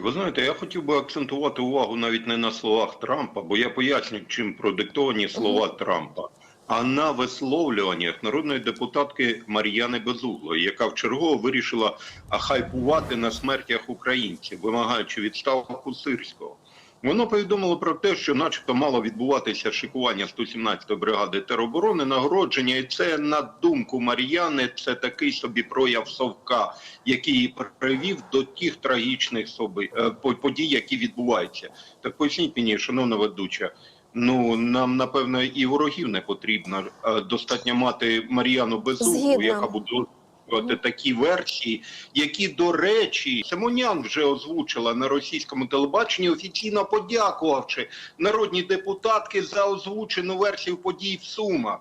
Ви знаєте, я хотів би акцентувати увагу навіть не на словах Трампа, бо я поясню, чим продиктовані слова Трампа, а на висловлюваннях народної депутатки Мар'яни Безуглої, яка вчергово вирішила хайпувати на смертях українців, вимагаючи відставку сирського. Воно повідомило про те, що, начебто, мало відбуватися шикування 117-ї бригади тероборони, нагородження, і це на думку Мар'яни, це такий собі прояв совка, який привів до тих трагічних е, подій, які відбуваються. Так поясніть мені, шановна ведуча. Ну нам напевно і ворогів не потрібно. Е, Достатньо мати Мар'яну Згідна. яка буде озвучувати такі версії, які, до речі, Симонян вже озвучила на російському телебаченні, офіційно подякувавши народній депутатки за озвучену версію подій в Сумах.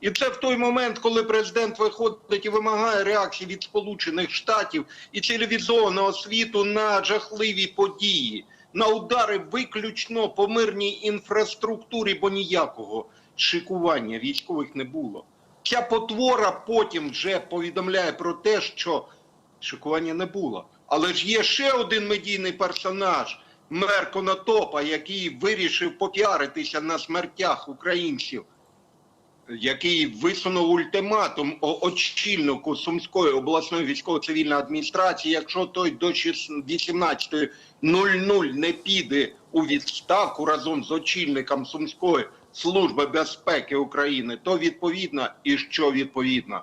І це в той момент, коли президент виходить і вимагає реакції від Сполучених Штатів і цивілізованого світу на жахливі події, на удари виключно по мирній інфраструктурі, бо ніякого шикування військових не було. Ця потвора потім вже повідомляє про те, що шикування не було. Але ж є ще один медійний персонаж мер Конотопа, який вирішив попіаритися на смертях українців який висунув ультиматум очільнику Сумської обласної військово-цивільної адміністрації, якщо той до 18.00 не піде у відставку разом з очільником Сумської служби безпеки України, то відповідно і що відповідно.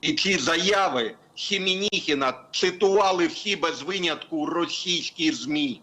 І, ці заяви Сімініхіна цитували всі без винятку російські змі.